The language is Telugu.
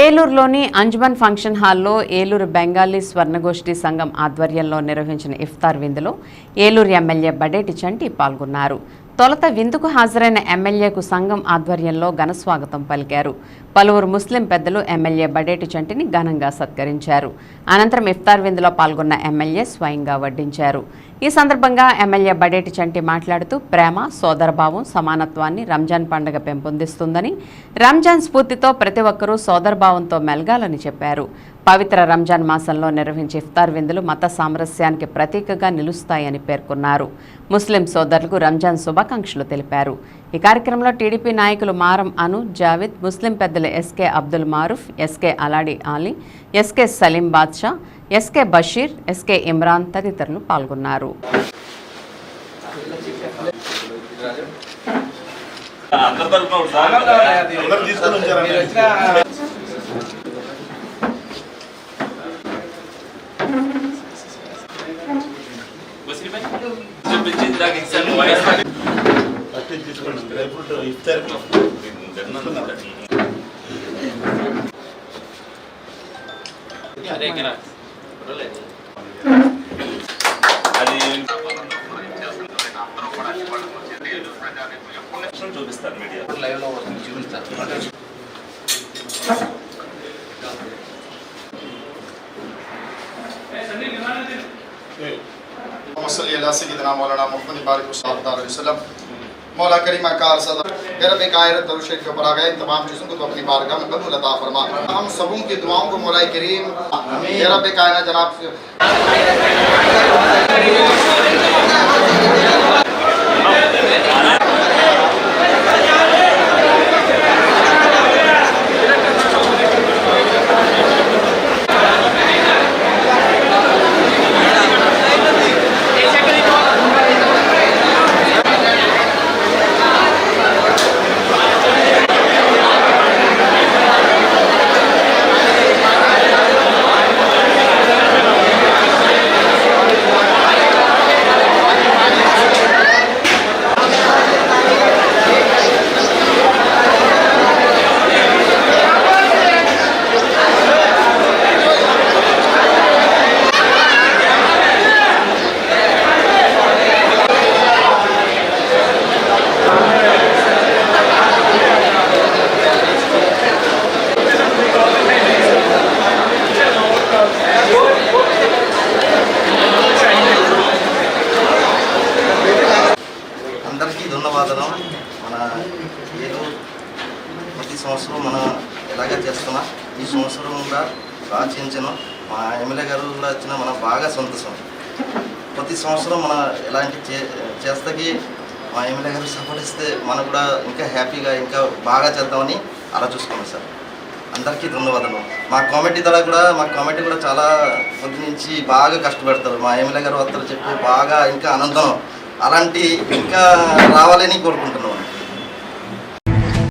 ఏలూరులోని అంజుమన్ ఫంక్షన్ హాల్లో ఏలూరు బెంగాలీ స్వర్ణగోష్ఠి సంఘం ఆధ్వర్యంలో నిర్వహించిన ఇఫ్తార్ విందులో ఏలూరు ఎమ్మెల్యే బడేటి చంటి పాల్గొన్నారు. తొలత విందుకు హాజరైన ఎమ్మెల్యేకు సంఘం ఆధ్వర్యంలో ఘనస్వాగతం పలికారు. పలువురు ముస్లిం పెద్దలు ఎమ్మెల్యే బడేటి చంటిని ఘనంగా సత్కరించారు. అనంతరం ఇఫ్తార్ విందులో పాల్గొన్న ఎమ్మెల్యే స్వయంగా వడ్డించారు. ఈ సందర్భంగా ఎమ్మెల్యే బడేటి చంటి మాట్లాడుతూ ప్రేమ సోదరభావం సమానత్వాన్ని రంజాన్ పండుగ పెంపొందిస్తుందని రంజాన్ స్ఫూర్తితో ప్రతి ఒక్కరూ సోదరభావంతో మెలగాలని చెప్పారు. పవిత్ర రంజాన్ మాసంలో నిర్వహించే ఇఫ్తార్ విందులు మత సామరస్యానికి ప్రతీకగా నిలుస్తాయని పేర్కొన్నారు. ముస్లిం సోదరులకు రంజాన్ శుభాకాంక్షలు తెలిపారు. ఈ కార్యక్రమంలో టీడీపీ నాయకులు మారం అను జావిద్ ముస్లిం పెద్దలు SK Abdul Maroof SK Aladi Ali SK Salim Badshah SK Basheer SK Imran తదితరులు పాల్గొన్నారు. చెప్పించి ఇందాక ఇచ్చాను voice y termos de una lo se llama? ¿Qué es lo que se lo que lo lo se lo lo que se lo lo que se lo lo que se lo lo que se lo lo que se lo lo que se lo lo que se lo lo que se lo lo que lo se lo lo que lo बेकायरत और शरीफ के ऊपर आ गए तमाम चीज़ों को तो अपनी बारगाह में कबूल अता फरमा हम सबों की दुआओं को मौला करीम मेरा बेकायना जनाब। మన ఏదో ప్రతి సంవత్సరం మనం ఎలాగ చేస్తున్నా ఈ సంవత్సరం కూడా బాగా చేయించాను మా ఎమ్మెల్యే గారు కూడా వచ్చిన మన బాగా సంతోషం. ప్రతి సంవత్సరం మన ఎలాంటి చే చేస్తకి మా ఎమ్మెల్యే గారు సపోర్ట్ ఇస్తే మనం కూడా ఇంకా హ్యాపీగా ఇంకా బాగా చేద్దామని అలా చూసుకున్నాం సార్. అందరికీ ధన్యవాదాలు. మా కామెడీ ద్వారా కూడా మా కామెడీ కూడా చాలా పొద్దు నుంచి బాగా కష్టపెడతారు. మా ఎమ్మెల్యే గారు వస్తారు చెప్పి బాగా ఇంకా ఆనందం. అలాంటి ఇంకా రావాలని కోరుకుంటున్నాం.